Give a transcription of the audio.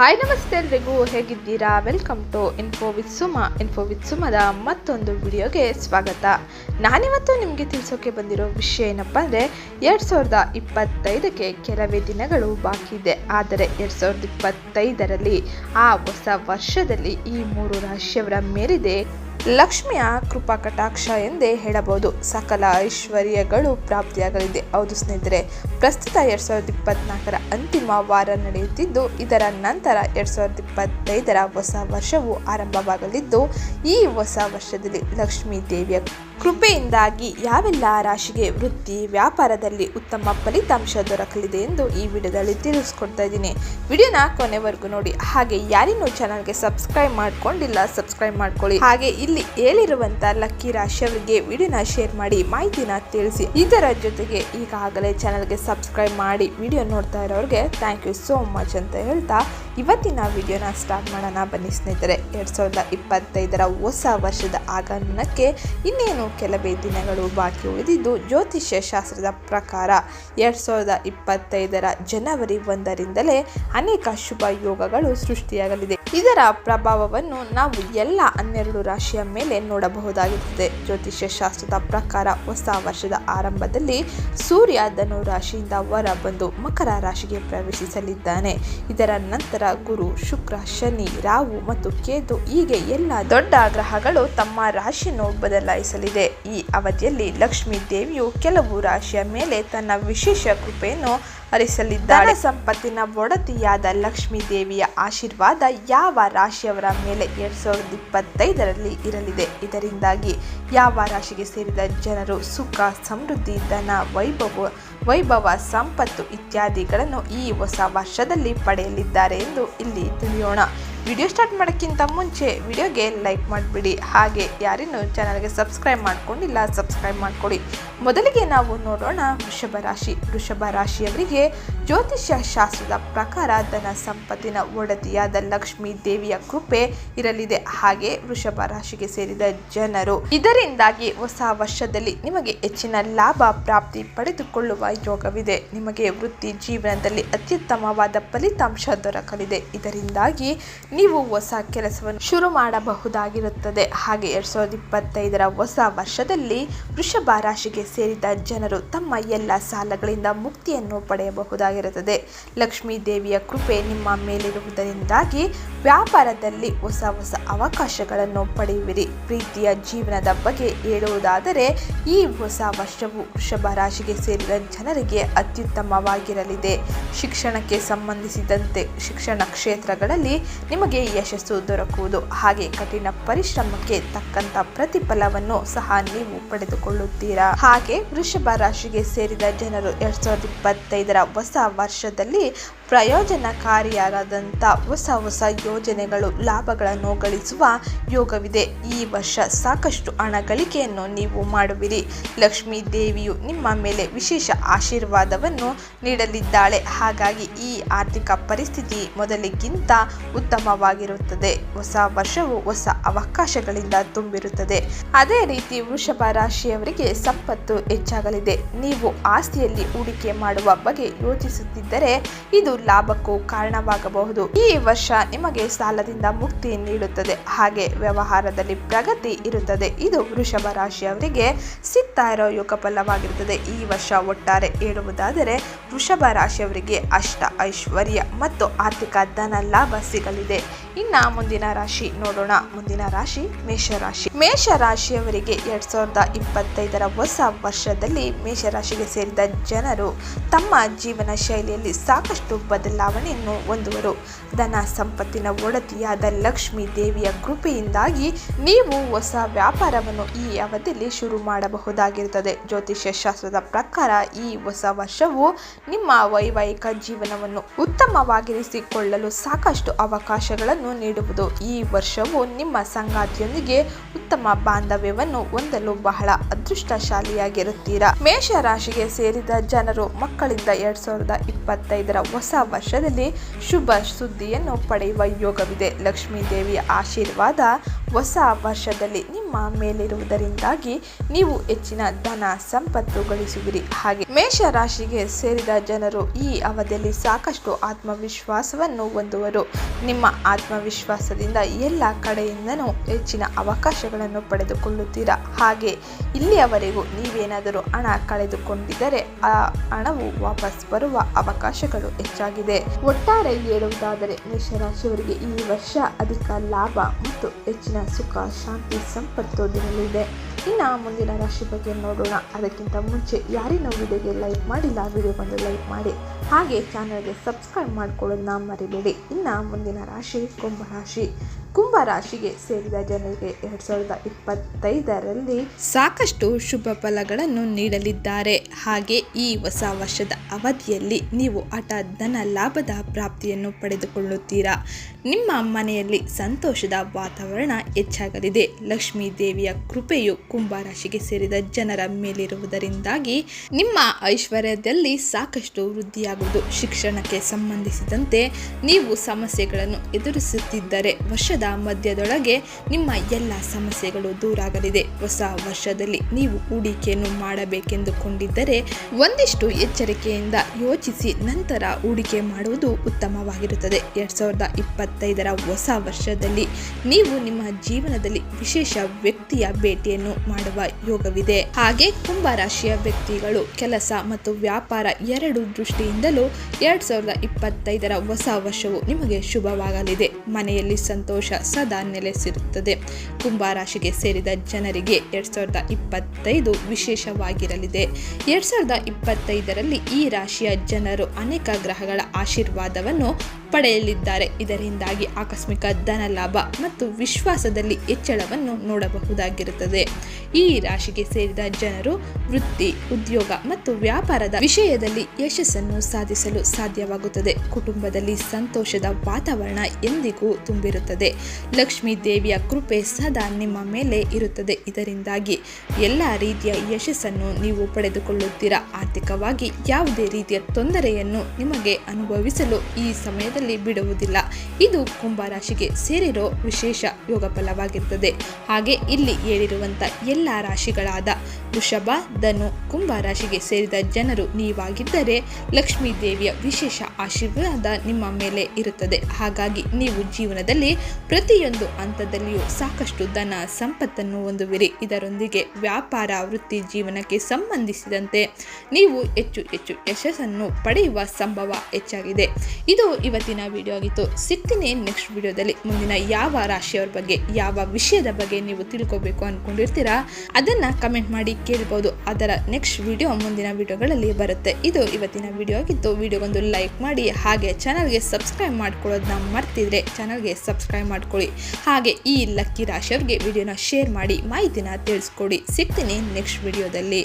Hi ನಮಸ್ತೆ ಎಲ್ರಿಗೂ, ಹೇಗಿದ್ದೀರಾ? Welcome to info with Suma info with ಸುಮದ ಮತ್ತೊಂದು ವಿಡಿಯೋಗೆ ಸ್ವಾಗತ. ನಾನಿವತ್ತು ನಿಮಗೆ ತಿಳಿಸೋಕೆ ಬಂದಿರೋ ವಿಷಯ ಏನಪ್ಪ ಅಂದರೆ, ಎರಡು ಸಾವಿರದ ಇಪ್ಪತ್ತೈದಕ್ಕೆ ಕೆಲವೇ ದಿನಗಳು ಬಾಕಿ ಇದೆ. ಆದರೆ ಎರಡು ಸಾವಿರದ ಇಪ್ಪತ್ತೈದರಲ್ಲಿ ಆ ಹೊಸ ವರ್ಷದಲ್ಲಿ ಈ ಮೂರು ರಾಶಿಯವರ ಮೇಲಿದೆ ಲಕ್ಷ್ಮಿಯ ಕೃಪಾ ಕಟಾಕ್ಷ ಎಂದೇ ಹೇಳಬಹುದು. ಸಕಲ ಐಶ್ವರ್ಯಗಳು ಪ್ರಾಪ್ತಿಯಾಗಲಿದೆ. ಹೌದು ಸ್ನೇಹಿತರೆ, ಪ್ರಸ್ತುತ ಎರಡ್ ಸಾವಿರದ ಇಪ್ಪತ್ನಾಲ್ಕರ ಅಂತಿಮ ವಾರ ನಡೆಯುತ್ತಿದ್ದು, ಇದರ ನಂತರ ಎರಡ್ ಸಾವಿರದ ಇಪ್ಪತ್ತೈದರ ಹೊಸ ವರ್ಷವು ಆರಂಭವಾಗಲಿದ್ದು, ಈ ಹೊಸ ವರ್ಷದಲ್ಲಿ ಲಕ್ಷ್ಮೀ ದೇವಿಯ ಕೃಪೆಯಿಂದಾಗಿ ಯಾವೆಲ್ಲ ರಾಶಿಗೆ ವೃತ್ತಿ ವ್ಯಾಪಾರದಲ್ಲಿ ಉತ್ತಮ ಫಲಿತಾಂಶ ದೊರಕಲಿದೆ ಎಂದು ಈ ವಿಡಿಯೋದಲ್ಲಿ ತಿಳಿಸ್ಕೊಡ್ತಾ ಇದ್ದೀನಿ. ವಿಡಿಯೋನ ಕೊನೆವರೆಗೂ ನೋಡಿ. ಹಾಗೆ ಯಾರಿನ್ನೂ ಚಾನಲ್ಗೆ ಸಬ್ಸ್ಕ್ರೈಬ್ ಮಾಡ್ಕೊಂಡಿಲ್ಲ, ಸಬ್ಸ್ಕ್ರೈಬ್ ಮಾಡ್ಕೊಳ್ಳಿ. ಹಾಗೆ ಇಲ್ಲಿ ಹೇಳಿರುವಂತ ಲಕ್ಕಿ ರಾಶಿಯವರಿಗೆ ವಿಡಿಯೋನ ಶೇರ್ ಮಾಡಿ, ಮಾಹಿತಿನ ತಿಳಿಸಿ. ಇದರ ಜೊತೆಗೆ ಈಗಾಗಲೇ ಚಾನಲ್ಗೆ ಸಬ್ಸ್ಕ್ರೈಬ್ ಮಾಡಿ, ವಿಡಿಯೋ ನೋಡ್ತಾ ಇರೋರಿಗೆ ಥ್ಯಾಂಕ್ ಯು ಸೋ ಮಚ್ ಅಂತ ಹೇಳ್ತಾ ಇವತ್ತಿನ ವಿಡಿಯೋನ ಸ್ಟಾರ್ಟ್ ಮಾಡೋಣ. ಬನ್ನಿ ಸ್ನೇಹಿತರೆ, ಎರಡು ಸಾವಿರದ ಇಪ್ಪತ್ತೈದರ ಹೊಸ ವರ್ಷದ ಆಗಮನಕ್ಕೆ ಇನ್ನೇನು ಕೆಲವೇ ದಿನಗಳು ಬಾಕಿ ಉಳಿದಿದ್ದು, ಜ್ಯೋತಿಷ್ಯ ಶಾಸ್ತ್ರದ ಪ್ರಕಾರ ಎರಡು ಸಾವಿರದ ಇಪ್ಪತ್ತೈದರ ಜನವರಿ ಒಂದರಿಂದಲೇ ಅನೇಕ ಶುಭ ಯೋಗಗಳು ಸೃಷ್ಟಿಯಾಗಲಿದೆ. ಇದರ ಪ್ರಭಾವವನ್ನು ನಾವು ಎಲ್ಲ ಹನ್ನೆರಡು ರಾಶಿಯ ಮೇಲೆ ನೋಡಬಹುದಾಗಿರುತ್ತದೆ. ಜ್ಯೋತಿಷ್ಯ ಶಾಸ್ತ್ರದ ಪ್ರಕಾರ ಹೊಸ ವರ್ಷದ ಆರಂಭದಲ್ಲಿ ಸೂರ್ಯ ಧನು ರಾಶಿಯಿಂದ ಹೊರ ಬಂದು ಮಕರ ರಾಶಿಗೆ ಪ್ರವೇಶಿಸಲಿದ್ದಾನೆ. ಇದರ ನಂತರ ಗುರು, ಶುಕ್ರ, ಶನಿ, ರಾಹು ಮತ್ತು ಕೇತು ಹೀಗೆ ಎಲ್ಲ ದೊಡ್ಡ ಗ್ರಹಗಳು ತಮ್ಮ ರಾಶಿಯನ್ನು ಬದಲಾಯಿಸಲಿದೆ. ಈ ಅವಧಿಯಲ್ಲಿ ಲಕ್ಷ್ಮೀ ದೇವಿಯು ಕೆಲವು ರಾಶಿಯ ಮೇಲೆ ತನ್ನ ವಿಶೇಷ ಕೃಪೆಯನ್ನು ಹರಿಸಲಿದ್ದಾಳೆ. ಸಂಪತ್ತಿನ ಒಡತಿಯಾದ ಲಕ್ಷ್ಮೀ ದೇವಿಯ ಆಶೀರ್ವಾದ ಯಾವ ರಾಶಿಯವರ ಮೇಲೆ ಎರಡ್ ಸಾವಿರದ ಇಪ್ಪತ್ತೈದರಲ್ಲಿ ಇರಲಿದೆ. ಇದರಿಂದಾಗಿ ಯಾವ ರಾಶಿಗೆ ಸೇರಿದ ಜನರು ಸುಖ, ಸಮೃದ್ಧಿ, ಧನ, ವೈಭವ ವೈಭವ ಸಂಪತ್ತು ಇತ್ಯಾದಿಗಳನ್ನು ಈ ಹೊಸ ವರ್ಷದಲ್ಲಿ ಪಡೆಯಲಿದ್ದಾರೆ ಎಂದು ಇಲ್ಲಿ ತಿಳಿಯೋಣ. ವಿಡಿಯೋ ಸ್ಟಾರ್ಟ್ ಮಾಡೋಕ್ಕಿಂತ ಮುಂಚೆ ವಿಡಿಯೋಗೆ ಲೈಕ್ ಮಾಡಿಬಿಡಿ. ಹಾಗೆ ಯಾರಿನ್ನೂ ಚಾನಲ್ಗೆ ಸಬ್ಸ್ಕ್ರೈಬ್ ಮಾಡ್ಕೊಂಡಿಲ್ಲ, ಸಬ್ಸ್ಕ್ರೈಬ್ ಮಾಡ್ಕೊಳ್ಳಿ ಮೊದಲಿಗೆ ನಾವು ನೋಡೋಣ ವೃಷಭ ರಾಶಿ. ವೃಷಭ ರಾಶಿಯವರಿಗೆ ಜ್ಯೋತಿಷ್ಯ ಶಾಸ್ತ್ರದ ಪ್ರಕಾರ ಧನ ಸಂಪತ್ತಿನ ಒಡತಿಯಾದ ಲಕ್ಷ್ಮೀ ದೇವಿಯ ಕೃಪೆ ಇರಲಿದೆ. ಹಾಗೆ ವೃಷಭ ರಾಶಿಗೆ ಸೇರಿದ ಜನರು. ಇದರಿಂದಾಗಿ ಹೊಸ ವರ್ಷದಲ್ಲಿ ನಿಮಗೆ ಹೆಚ್ಚಿನ ಲಾಭ ಪ್ರಾಪ್ತಿ ಪಡೆದುಕೊಳ್ಳುವ ಯೋಗವಿದೆ. ನಿಮಗೆ ವೃತ್ತಿ ಜೀವನದಲ್ಲಿ ಅತ್ಯುತ್ತಮವಾದ ಫಲಿತಾಂಶ ದೊರಕಲಿದೆ. ಇದರಿಂದಾಗಿ ನೀವು ಹೊಸ ಕೆಲಸವನ್ನು ಶುರು ಮಾಡಬಹುದಾಗಿರುತ್ತದೆ. ಹಾಗೆ ಎರಡ್ ಸಾವಿರದ ಇಪ್ಪತ್ತೈದರ ಹೊಸ ವರ್ಷದಲ್ಲಿ ವೃಷಭ ರಾಶಿಗೆ ಸೇರಿದ ಜನರು ತಮ್ಮ ಎಲ್ಲ ಸಾಲಗಳಿಂದ ಮುಕ್ತಿಯನ್ನು ಪಡೆಯಬಹುದಾಗಿರುತ್ತದೆ. ಲಕ್ಷ್ಮೀ ದೇವಿಯ ಕೃಪೆ ನಿಮ್ಮ ಮೇಲಿರುವುದರಿಂದಾಗಿ ವ್ಯಾಪಾರದಲ್ಲಿ ಹೊಸ ಹೊಸ ಅವಕಾಶಗಳನ್ನು ಪಡೆಯುವಿರಿ. ಪ್ರೀತಿಯ ಜೀವನದ ಬಗ್ಗೆ ಹೇಳುವುದಾದರೆ, ಈ ಹೊಸ ವರ್ಷವು ವೃಷಭ ರಾಶಿಗೆ ಸೇರಿದ ಜನರಿಗೆ ಅತ್ಯುತ್ತಮವಾಗಿರಲಿದೆ. ಶಿಕ್ಷಣಕ್ಕೆ ಸಂಬಂಧಿಸಿದಂತೆ ಶಿಕ್ಷಣ ಕ್ಷೇತ್ರಗಳಲ್ಲಿ ನಿಮಗೆ ಯಶಸ್ಸು ದೊರಕುವುದು ಹಾಗೆ ಕಠಿಣ ಪರಿಶ್ರಮಕ್ಕೆ ತಕ್ಕಂತ ಪ್ರತಿಫಲವನ್ನು ಸಹ ನೀವು ಪಡೆದುಕೊಳ್ಳುತ್ತೀರಾ? ಹಾಗೆ ವೃಷಭ ರಾಶಿಗೆ ಸೇರಿದ ಜನರು ಎರಡ್ ಸಾವಿರದ ಇಪ್ಪತ್ತೈದರ ಹೊಸ ವರ್ಷದಲ್ಲಿ ಪ್ರಯೋಜನಕಾರಿಯಾದಂಥ ಹೊಸ ಹೊಸ ಯೋಜನೆಗಳು, ಲಾಭಗಳನ್ನು ಗಳಿಸುವ ಯೋಗವಿದೆ. ಈ ವರ್ಷ ಸಾಕಷ್ಟು ಹಣ ಗಳಿಕೆಯನ್ನು ನೀವು ಮಾಡುವಿರಿ. ಲಕ್ಷ್ಮೀ ದೇವಿಯು ನಿಮ್ಮ ಮೇಲೆ ವಿಶೇಷ ಆಶೀರ್ವಾದವನ್ನು ನೀಡಲಿದ್ದಾಳೆ. ಹಾಗಾಗಿ ಈ ಆರ್ಥಿಕ ಪರಿಸ್ಥಿತಿ ಮೊದಲಿಗಿಂತ ಉತ್ತಮವಾಗಿರುತ್ತದೆ. ಹೊಸ ವರ್ಷವು ಹೊಸ ಅವಕಾಶಗಳಿಂದ ತುಂಬಿರುತ್ತದೆ. ಅದೇ ರೀತಿ ವೃಷಭ ರಾಶಿಯವರಿಗೆ ಸಂಪತ್ತು ಹೆಚ್ಚಾಗಲಿದೆ. ನೀವು ಆಸ್ತಿಯಲ್ಲಿ ಹೂಡಿಕೆ ಮಾಡುವ ಬಗ್ಗೆ ಯೋಚಿಸುತ್ತಿದ್ದರೆ ಇದು ಲಾಭಕ್ಕೂ ಕಾರಣವಾಗಬಹುದು. ಈ ವರ್ಷ ನಿಮಗೆ ಸಾಲದಿಂದ ಮುಕ್ತಿ ನೀಡುತ್ತದೆ. ಹಾಗೆ ವ್ಯವಹಾರದಲ್ಲಿ ಪ್ರಗತಿ ಇರುತ್ತದೆ. ಇದು ವೃಷಭ ರಾಶಿಯವರಿಗೆ ಸಿಗ್ತಾ ಇರೋ ಯೋಗಫಲವಾಗಿರುತ್ತದೆ. ಈ ವರ್ಷ ಒಟ್ಟಾರೆ ಹೇಳುವುದಾದರೆ, ವೃಷಭ ರಾಶಿಯವರಿಗೆ ಅಷ್ಟ ಐಶ್ವರ್ಯ ಮತ್ತು ಆರ್ಥಿಕ ಧನ ಲಾಭ ಸಿಗಲಿದೆ. ಇನ್ನ ಮುಂದಿನ ರಾಶಿ ನೋಡೋಣ. ಮುಂದಿನ ರಾಶಿ ಮೇಷರಾಶಿ. ಮೇಷರಾಶಿಯವರಿಗೆ ಎರಡ್ ಸಾವಿರದ ಇಪ್ಪತ್ತೈದರ ಹೊಸ ವರ್ಷದಲ್ಲಿ ಮೇಷರಾಶಿಗೆ ಸೇರಿದ ಜನರು ತಮ್ಮ ಜೀವನ ಶೈಲಿಯಲ್ಲಿ ಸಾಕಷ್ಟು ಬದಲಾವಣೆಯನ್ನು ಹೊಂದುವರು. ಧನ ಸಂಪತ್ತಿನ ಒಡತಿಯಾದ ಲಕ್ಷ್ಮೀ ದೇವಿಯ ಕೃಪೆಯಿಂದಾಗಿ ನೀವು ಹೊಸ ವ್ಯಾಪಾರವನ್ನು ಈ ಅವಧಿಯಲ್ಲಿ ಶುರು ಮಾಡಬಹುದಾಗಿರುತ್ತದೆ. ಜ್ಯೋತಿಷ್ಯ ಶಾಸ್ತ್ರದ ಪ್ರಕಾರ ಈ ಹೊಸ ವರ್ಷವು ನಿಮ್ಮ ವೈವಾಹಿಕ ಜೀವನವನ್ನು ಉತ್ತಮವಾಗಿರಿಸಿಕೊಳ್ಳಲು ಸಾಕಷ್ಟು ಅವಕಾಶಗಳನ್ನು ನೀಡುವುದು. ಈ ವರ್ಷವು ನಿಮ್ಮ ಸಂಗಾತಿಯೊಂದಿಗೆ ಉತ್ತಮ ಬಾಂಧವ್ಯವನ್ನು ಹೊಂದಲು ಬಹಳ ಅದೃಷ್ಟಶಾಲಿಯಾಗಿರುತ್ತೀರಾ. ಮೇಷ ರಾಶಿಗೆ ಸೇರಿದ ಜನರು ಮಕ್ಕಳಿಂದ ಎರಡ್ ಸಾವಿರದ ಇಪ್ಪತ್ತೈದರ ಹೊಸ ವರ್ಷದಲ್ಲಿ ಶುಭ ಸುದ್ದಿಯನ್ನು ಪಡೆಯುವ ಯೋಗವಿದೆ. ಲಕ್ಷ್ಮೀ ದೇವಿಯ ಆಶೀರ್ವಾದ ಹೊಸ ವರ್ಷದಲ್ಲಿ ನಿಮ್ಮ ಮೇಲಿರುವುದರಿಂದಾಗಿ ನೀವು ಹೆಚ್ಚಿನ ಧನ ಸಂಪತ್ತು ಗಳಿಸುವಿರಿ. ಹಾಗೆ ಮೇಷ ರಾಶಿಗೆ ಸೇರಿದ ಜನರು ಈ ಅವಧಿಯಲ್ಲಿ ಸಾಕಷ್ಟು ಆತ್ಮವಿಶ್ವಾಸವನ್ನು ಹೊಂದುವರು. ನಿಮ್ಮ ಆತ್ಮವಿಶ್ವಾಸದಿಂದ ಎಲ್ಲ ಕಡೆಯಿಂದನೂ ಹೆಚ್ಚಿನ ಅವಕಾಶಗಳನ್ನು ಪಡೆದುಕೊಳ್ಳುತ್ತೀರಾ? ಹಾಗೆ, ಇಲ್ಲಿಯವರೆಗೂ ನೀವೇನಾದರೂ ಹಣ ಕಳೆದುಕೊಂಡಿದ್ದರೆ ಆ ಹಣವು ವಾಪಸ್ ಬರುವ ಅವಕಾಶಗಳು ಹೆಚ್ಚಾಗಿದೆ. ಒಟ್ಟಾರೆ ಹೇಳುವುದಾದರೆ, ಮೇಷರಾಶಿಯವರಿಗೆ ಈ ವರ್ಷ ಅಧಿಕ ಲಾಭ ಮತ್ತು ಹೆಚ್ಚಿನ ಸುಖ, ಶಾಂತಿ, ಸಂಪತ್ತು ದಿನಲಿದೆ. ಇನ್ನು ಮುಂದಿನ ರಾಶಿ ಬಗ್ಗೆ ನೋಡೋಣ. ಅದಕ್ಕಿಂತ ಮುಂಚೆ ಯಾರಿನ ವಿಡಿಯೋಗೆ ಲೈಕ್ ಮಾಡಿಲ್ಲ ವಿಡಿಯೋ ಬಂದು ಲೈಕ್ ಮಾಡಿ. ಹಾಗೆ ಚಾನಲ್ಗೆ ಸಬ್ಸ್ಕ್ರೈಬ್ ಮಾಡ್ಕೊಳ್ಳೋದನ್ನ ಮರಿಬೇಡಿ. ಇನ್ನು ಮುಂದಿನ ರಾಶಿ ಕುಂಭರಾಶಿ ಕುಂಭ ರಾಶಿಗೆ ಸೇರಿದ ಜನರಿಗೆ ಎರಡ್ ಸಾವಿರದ ಇಪ್ಪತ್ತೈದರಲ್ಲಿ ಸಾಕಷ್ಟು ಶುಭ ಫಲಗಳನ್ನು ನೀಡಲಿದ್ದಾರೆ. ಹಾಗೆ ಈ ಹೊಸ ವರ್ಷದ ಅವಧಿಯಲ್ಲಿ ನೀವು ಹಠ ಧನ ಲಾಭದ ಪ್ರಾಪ್ತಿಯನ್ನು ಪಡೆದುಕೊಳ್ಳುತ್ತೀರಾ? ನಿಮ್ಮ ಮನೆಯಲ್ಲಿ ಸಂತೋಷದ ವಾತಾವರಣ ಹೆಚ್ಚಾಗಲಿದೆ. ಲಕ್ಷ್ಮೀ ದೇವಿಯ ಕೃಪೆಯು ಕುಂಭ ರಾಶಿಗೆ ಸೇರಿದ ಜನರ ಮೇಲಿರುವುದರಿಂದಾಗಿ ನಿಮ್ಮ ಐಶ್ವರ್ಯದಲ್ಲಿ ಸಾಕಷ್ಟು ವೃದ್ಧಿಯಾಗುವುದು. ಶಿಕ್ಷಣಕ್ಕೆ ಸಂಬಂಧಿಸಿದಂತೆ ನೀವು ಸಮಸ್ಯೆಗಳನ್ನು ಎದುರಿಸುತ್ತಿದ್ದರೆ ವರ್ಷದ ಮಧ್ಯದೊಳಗೆ ನಿಮ್ಮ ಎಲ್ಲ ಸಮಸ್ಯೆಗಳು ದೂರಾಗಲಿದೆ. ಹೊಸ ವರ್ಷದಲ್ಲಿ ನೀವು ಹೂಡಿಕೆಯನ್ನು ಮಾಡಬೇಕೆಂದುಕೊಂಡಿದ್ದರೆ ಒಂದಿಷ್ಟು ಎಚ್ಚರಿಕೆಯಿಂದ ಯೋಚಿಸಿ ನಂತರ ಹೂಡಿಕೆ ಮಾಡುವುದು ಉತ್ತಮವಾಗಿರುತ್ತದೆ. ಎರಡ್ ಸಾವಿರದ ಇಪ್ಪತ್ತೈದರ ಹೊಸ ವರ್ಷದಲ್ಲಿ ನೀವು ನಿಮ್ಮ ಜೀವನದಲ್ಲಿ ವಿಶೇಷ ವ್ಯಕ್ತಿಯ ಭೇಟಿಯನ್ನು ಮಾಡುವ ಯೋಗವಿದೆ. ಹಾಗೆ ಕುಂಭ ರಾಶಿಯ ವ್ಯಕ್ತಿಗಳು ಕೆಲಸ ಮತ್ತು ವ್ಯಾಪಾರ ಎರಡು ದೃಷ್ಟಿಯಿಂದಲೂ ಎರಡ್ ಸಾವಿರದ ಇಪ್ಪತ್ತೈದರ ಹೊಸ ವರ್ಷವು ನಿಮಗೆ ಶುಭವಾಗಲಿದೆ. ಮನೆಯಲ್ಲಿ ಸಂತೋಷ ಸದಾ ನೆಲೆಸಿರುತ್ತದೆ. ಕುಂಭ ರಾಶಿಗೆ ಸೇರಿದ ಜನರಿಗೆ ಎರಡು ಸಾವಿರದ ಇಪ್ಪತ್ತೈದು ವಿಶೇಷವಾಗಿರಲಿದೆ. ಎರಡು ಸಾವಿರದ ಇಪ್ಪತ್ತೈದರಲ್ಲಿ ಈ ರಾಶಿಯ ಜನರು ಅನೇಕ ಗ್ರಹಗಳ ಆಶೀರ್ವಾದವನ್ನು ಪಡೆಯಲಿದ್ದಾರೆ ಇದರಿಂದಾಗಿ ಆಕಸ್ಮಿಕ ಧನ ಲಾಭ ಮತ್ತು ವಿಶ್ವಾಸದಲ್ಲಿ ಹೆಚ್ಚಳವನ್ನು ನೋಡಬಹುದಾಗಿರುತ್ತದೆ. ಈ ರಾಶಿಗೆ ಸೇರಿದ ಜನರು ವೃತ್ತಿ, ಉದ್ಯೋಗ ಮತ್ತು ವ್ಯಾಪಾರದ ವಿಷಯದಲ್ಲಿ ಯಶಸ್ಸನ್ನು ಸಾಧಿಸಲು ಸಾಧ್ಯವಾಗುತ್ತದೆ. ಕುಟುಂಬದಲ್ಲಿ ಸಂತೋಷದ ವಾತಾವರಣ ಎಂದಿಗೂ ತುಂಬಿರುತ್ತದೆ. ಲಕ್ಷ್ಮೀ ದೇವಿಯ ಕೃಪೆ ಸದಾ ನಿಮ್ಮ ಮೇಲೆ ಇರುತ್ತದೆ. ಇದರಿಂದಾಗಿ ಎಲ್ಲ ರೀತಿಯ ಯಶಸ್ಸನ್ನು ನೀವು ಪಡೆದುಕೊಳ್ಳುತ್ತೀರಾ? ಆರ್ಥಿಕವಾಗಿ ಯಾವುದೇ ರೀತಿಯ ತೊಂದರೆಯನ್ನು ನಿಮಗೆ ಅನುಭವಿಸಲು ಈ ಸಮಯದಲ್ಲಿ ಬಿಡುವುದಿಲ್ಲ. ಇದು ಕುಂಭ ರಾಶಿಗೆ ಸೇರಿರೋ ವಿಶೇಷ ಯೋಗ ಫಲವಾಗಿರುತ್ತದೆ ಹಾಗೆ ಇಲ್ಲಿ ಹೇಳಿರುವಂಥ ಎಲ್ಲ ರಾಶಿಗಳಾದ ವೃಷಭ ಧನು ಕುಂಭ ರಾಶಿಗೆ ಸೇರಿದ ಜನರು ನೀವಾಗಿದ್ದರೆ ಲಕ್ಷ್ಮೀ ದೇವಿಯ ವಿಶೇಷ ಆಶೀರ್ವಾದ ನಿಮ್ಮ ಮೇಲೆ ಇರುತ್ತದೆ. ಹಾಗಾಗಿ ನೀವು ಜೀವನದಲ್ಲಿ ಪ್ರತಿಯೊಂದು ಹಂತದಲ್ಲಿಯೂ ಸಾಕಷ್ಟು ಧನ ಸಂಪತ್ತನ್ನು ಹೊಂದುವಿರಿ. ಇದರೊಂದಿಗೆ ವ್ಯಾಪಾರ, ವೃತ್ತಿ ಜೀವನಕ್ಕೆ ಸಂಬಂಧಿಸಿದಂತೆ ನೀವು ಹೆಚ್ಚು ಹೆಚ್ಚು ಯಶಸ್ಸನ್ನು ಪಡೆಯುವ ಸಂಭವ ಹೆಚ್ಚಾಗಿದೆ. ಇದು ಇವತ್ತಿನ ವಿಡಿಯೋ ಆಗಿತ್ತು. ಸಿಗ್ತೀನಿ ನೆಕ್ಸ್ಟ್ ವಿಡಿಯೋದಲ್ಲಿ ಮುಂದಿನ ಯಾವ ರಾಶಿಯವರ ಬಗ್ಗೆ, ಯಾವ ವಿಷಯದ ಬಗ್ಗೆ ನೀವು ತಿಳ್ಕೊಬೇಕು ಅಂದ್ಕೊಂಡಿರ್ತೀರಾ ಅದನ್ನು ಕಮೆಂಟ್ ಮಾಡಿ. ಕೇಳ್ಬೋದು. ಅದರ ನೆಕ್ಸ್ಟ್ ವಿಡಿಯೋ ಮುಂದಿನ ವಿಡಿಯೋಗಳಲ್ಲಿ ಬರುತ್ತೆ. ಇದು ಇವತ್ತಿನ ವಿಡಿಯೋ ಆಗಿತ್ತು. ವಿಡಿಯೋಗೊಂದು ಲೈಕ್ ಮಾಡಿ, ಹಾಗೆ ಚಾನಲ್ಗೆ ಸಬ್ಸ್ಕ್ರೈಬ್ ಮಾಡ್ಕೊಳ್ಳೋದನ್ನ ಮರ್ತಿದ್ರೆ ಚಾನಲ್ಗೆ ಸಬ್ಸ್ಕ್ರೈಬ್ ಮಾಡ್ಕೊಳ್ಳಿ. ಹಾಗೆ ಈ ಲಕ್ಕಿ ರಾಶಿಯವ್ರಿಗೆ ವಿಡಿಯೋನ ಶೇರ್ ಮಾಡಿ, ಮಾಹಿತಿನ ತಿಳಿಸ್ಕೊಡಿ. ಸಿಗ್ತೀನಿ ನೆಕ್ಸ್ಟ್ ವಿಡಿಯೋದಲ್ಲಿ